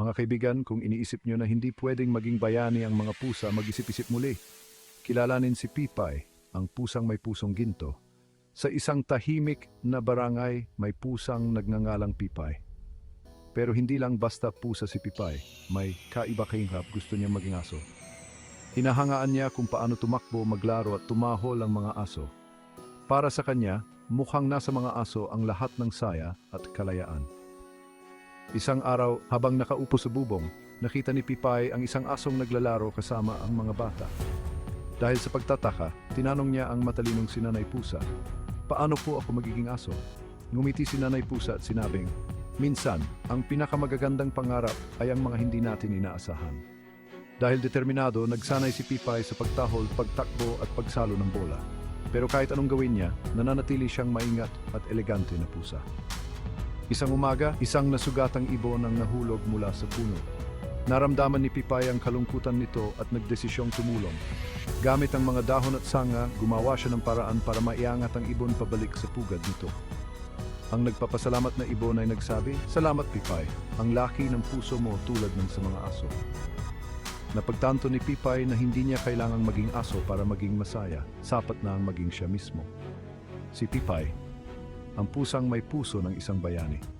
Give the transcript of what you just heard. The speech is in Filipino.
Mga kaibigan, kung iniisip nyo na hindi pwedeng maging bayani ang mga pusa, mag-isip-isip muli. Kilalanin si Pipay, ang pusang may pusong ginto. Sa isang tahimik na barangay, may pusang nagngangalang Pipay. Pero hindi lang basta pusa si Pipay, may kaiba kahingap gusto niya maging aso. Hinahangaan niya kung paano tumakbo, maglaro at tumahol ang mga aso. Para sa kanya, mukhang nasa mga aso ang lahat ng saya at kalayaan. Isang araw, habang nakaupo sa bubong, nakita ni Pipay ang isang asong naglalaro kasama ang mga bata. Dahil sa pagtataka, tinanong niya ang matalinong sinanay pusa, Paano po ako magiging aso? Ngumiti si nanay pusa at sinabing, Minsan, ang pinakamagagandang pangarap ay ang mga hindi natin inaasahan. Dahil determinado, nagsanay si Pipay sa pagtahol, pagtakbo at pagsalo ng bola. Pero kahit anong gawin niya, nananatili siyang maingat at elegante na pusa. Isang umaga, isang nasugatang ibon ang nahulog mula sa puno. Naramdaman ni Pipay ang kalungkutan nito at nagdesisyong tumulong. Gamit ang mga dahon at sanga, gumawa siya ng paraan para maiangat ang ibon pabalik sa pugad nito. Ang nagpapasalamat na ibon ay nagsabi, Salamat Pipay, ang laki ng puso mo tulad ng sa mga aso. Napagtanto ni Pipay na hindi niya kailangang maging aso para maging masaya, sapat na ang maging siya mismo. Si Pipay, ang pusang may puso ng isang bayani.